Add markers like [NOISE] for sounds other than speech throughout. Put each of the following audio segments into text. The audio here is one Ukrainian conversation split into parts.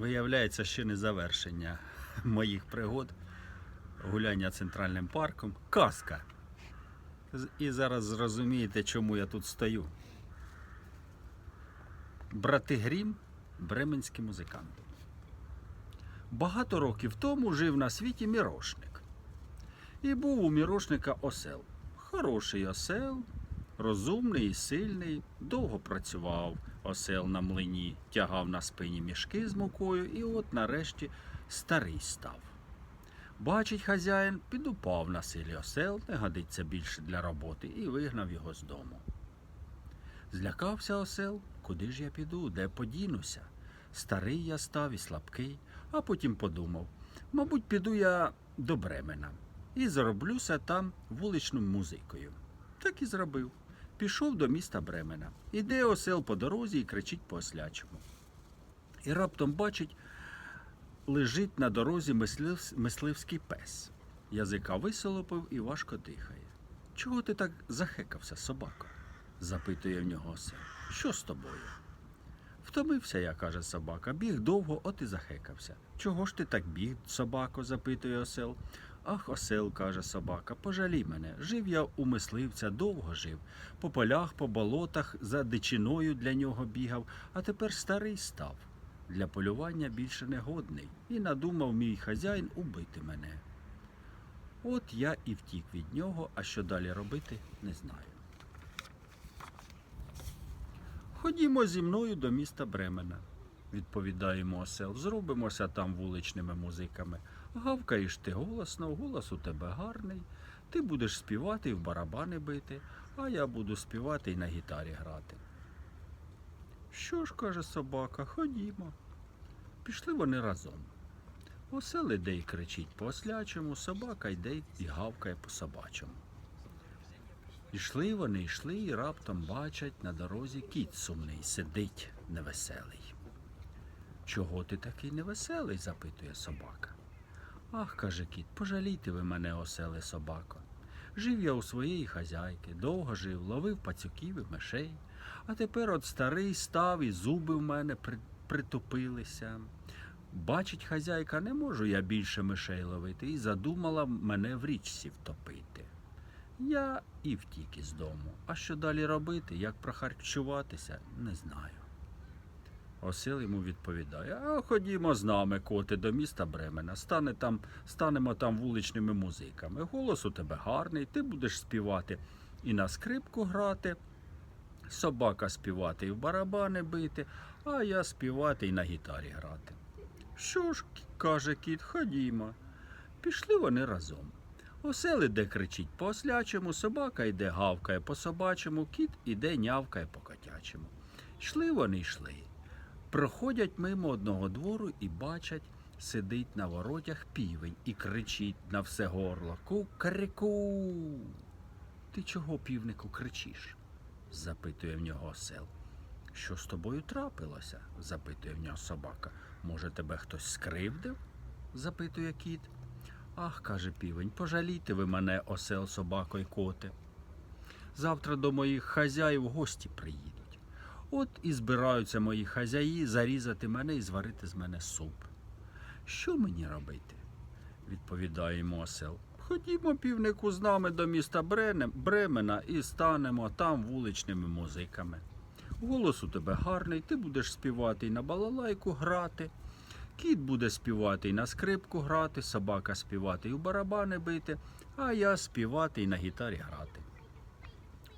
Виявляється, ще не завершення [LAUGHS] моїх пригод. Гуляння центральним парком. Казка. І зараз зрозумієте, чому я тут стою. Брати Грім бременські музиканти. Багато років тому жив на світі мірошник. І був у мірошника осел. Хороший осел, розумний і сильний, довго працював осел на млині, тягав на спині мішки з мукою, і от нарешті старий став. Бачить хазяїн, підупав на силі осел, не годиться більше для роботи, і вигнав його з дому. Злякався осел, куди ж я піду, де подінуся? Старий я став і слабкий, а потім подумав, мабуть, піду я до Бремена і зароблюся там вуличним музикою. Так і зробив. Пішов до міста Бремена. Іде осел по дорозі і кричить по ослячому. І раптом бачить, лежить на дорозі мислив, мисливський пес. Язика висолопив і важко дихає. Чого ти так захекався, собако? запитує в нього осел. Що з тобою? Втомився я, каже собака. Біг довго, от і захекався. Чого ж ти так біг, собако? запитує осел. Ах, осел, каже собака, пожалій мене. Жив я у мисливця, довго жив. По полях, по болотах, за дичиною для нього бігав, а тепер старий став. Для полювання більше не годний. І надумав мій хазяїн убити мене. От я і втік від нього, а що далі робити, не знаю. Ходімо зі мною до міста Бремена, відповідаємо осел. Зробимося там вуличними музиками. Гавкаєш ти голосно, голос у тебе гарний. Ти будеш співати і в барабани бити, а я буду співати і на гітарі грати. Що ж, каже собака, ходімо. Пішли вони разом. Осел іде й кричить по ослячому, собака йде і гавкає по собачому. Ішли вони, йшли і раптом бачать на дорозі кіт сумний, сидить невеселий. Чого ти такий невеселий? запитує собака. Ах, каже кіт, пожалійте ви мене, оселе собако. Жив я у своєї хазяйки, довго жив, ловив пацюків і мишей, а тепер от старий став і зуби в мене при- притупилися. Бачить хазяйка, не можу я більше мишей ловити, і задумала мене в річці втопити. Я і втік із дому. А що далі робити, як прохарчуватися, не знаю. Осел йому відповідає: А ходімо з нами, коти, до міста Бремена. Стане там, станемо там вуличними музиками. Голос у тебе гарний, ти будеш співати і на скрипку грати, собака співати і в барабани бити, а я співати і на гітарі грати. Що ж, каже кіт, ходімо. Пішли вони разом. Осел іде кричить по ослячому, собака йде гавкає по собачому, кіт іде нявкає по котячому. Йшли вони йшли. Проходять мимо одного двору і бачать, сидить на воротях півень і кричить на все горло Кукареку. Ти чого, півнику, кричиш? запитує в нього осел. Що з тобою трапилося? запитує в нього собака. Може, тебе хтось скривдив? запитує кіт. Ах, каже півень, пожалійте ви мене, осел, собако й коти. Завтра до моїх хазяїв гості приїдуть. От і збираються мої хазяї зарізати мене і зварити з мене суп. Що мені робити? відповідає йому осел. Ходімо, півнику, з нами до міста Бремена і станемо там вуличними музиками. Голос у тебе гарний, ти будеш співати і на балалайку грати. Кіт буде співати і на скрипку грати, собака співати і в барабани бити, а я співати і на гітарі грати.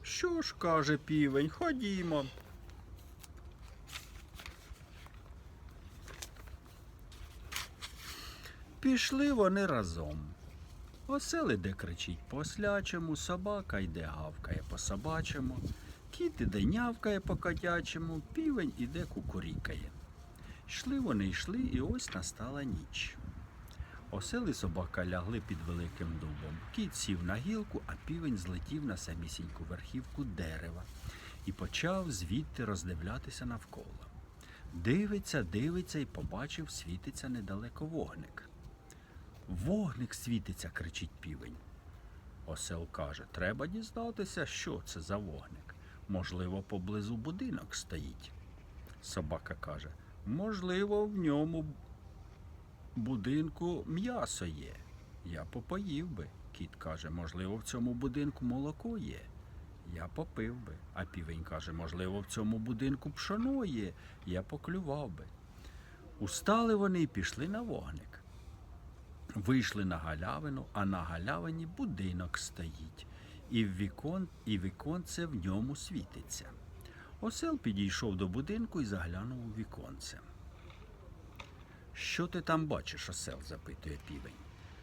Що ж, каже півень, ходімо. Пішли вони разом. Осел іде кричить по ослячому, собака йде гавкає по собачому, кіт іде нявкає по котячому, півень іде кукурікає. Йшли вони йшли, і ось настала ніч. Осел і собака лягли під великим дубом. Кіт сів на гілку, а півень злетів на самісіньку верхівку дерева і почав звідти роздивлятися навколо. Дивиться, дивиться і побачив, світиться недалеко вогник. Вогник світиться, кричить півень. Осел каже, треба дізнатися, що це за вогник. Можливо, поблизу будинок стоїть. Собака каже, Можливо, в ньому будинку м'ясо є. Я попоїв би. Кіт каже, можливо, в цьому будинку молоко є. Я попив би. А півень каже, можливо, в цьому будинку пшоно є. Я поклював би. Устали вони і пішли на вогник. Вийшли на галявину, а на галявині будинок стоїть, і, вікон, і віконце в ньому світиться. Осел підійшов до будинку і заглянув у віконце. Що ти там бачиш, осел? запитує півень.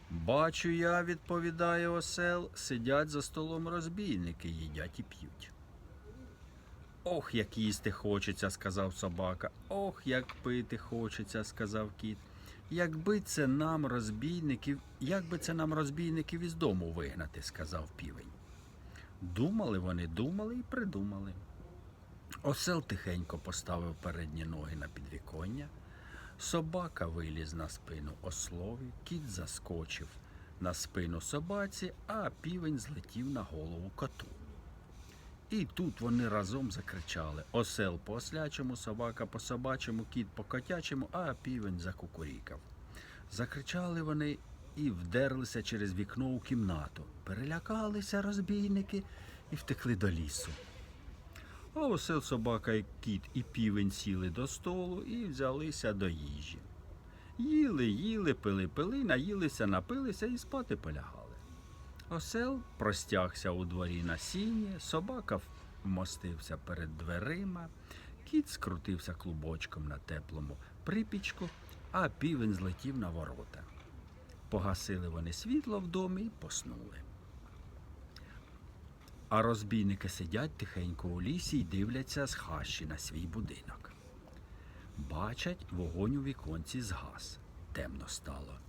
Бачу я, відповідає осел, сидять за столом розбійники, їдять і п'ють. Ох, як їсти хочеться, сказав собака. Ох, як пити хочеться, сказав кіт. Якби це нам розбійників, як це нам розбійників із дому вигнати, сказав півень. Думали вони, думали і придумали. Осел тихенько поставив передні ноги на підвіконня. Собака виліз на спину ослові, кіт заскочив на спину собаці, а півень злетів на голову коту. І тут вони разом закричали Осел по ослячому, собака по собачому, кіт по котячому, а півень закукурікав. Закричали вони і вдерлися через вікно у кімнату. Перелякалися розбійники і втекли до лісу. А осел, собака, і кіт і півень сіли до столу і взялися до їжі. Їли, їли, пили, пили, наїлися, напилися і спати полягали. Осел простягся у дворі на сіні, собака вмостився перед дверима, кіт скрутився клубочком на теплому припічку, а півень злетів на ворота. Погасили вони світло в домі і поснули. А розбійники сидять тихенько у лісі і дивляться з хащі на свій будинок. Бачать, вогонь у віконці згас, темно стало.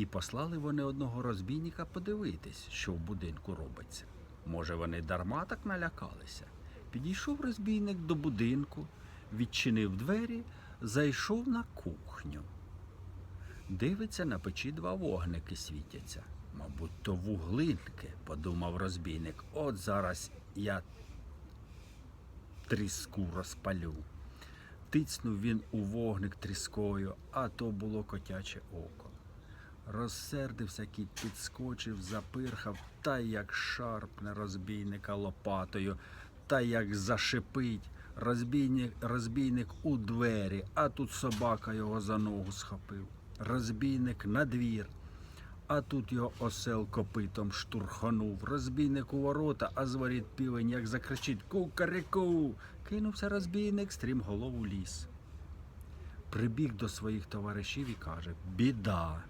І послали вони одного розбійника подивитись, що в будинку робиться. Може, вони дарма так налякалися. Підійшов розбійник до будинку, відчинив двері, зайшов на кухню. Дивиться, на печі два вогники світяться. Мабуть, то вуглинки, подумав розбійник. От зараз я тріску розпалю. Тицнув він у вогник тріскою, а то було котяче око. Розсердився кіт, підскочив, запирхав, та як шарпне розбійника лопатою, та як зашипить. Розбійник, розбійник у двері, а тут собака його за ногу схопив. Розбійник на двір, а тут його осел копитом штурханув. Розбійник у ворота, а з воріт півень, як закричить Кукареку. Кинувся розбійник, стрім голову ліс. Прибіг до своїх товаришів і каже: Біда.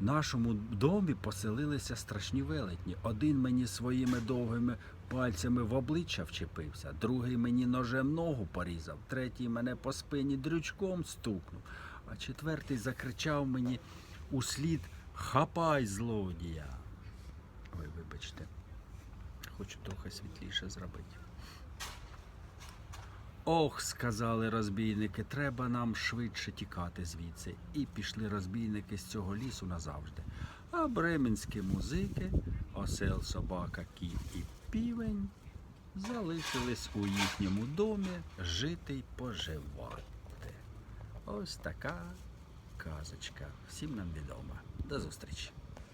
В нашому домі поселилися страшні велетні. Один мені своїми довгими пальцями в обличчя вчепився, другий мені ножем ногу порізав, третій мене по спині дрючком стукнув, а четвертий закричав мені у слід Хапай злодія. Ой, вибачте, хочу трохи світліше зробити. Ох, сказали розбійники, треба нам швидше тікати звідси. І пішли розбійники з цього лісу назавжди. А бременські музики, осел, собака, кіт і півень залишились у їхньому домі жити й поживати. Ось така казочка. Всім нам відома. До зустрічі!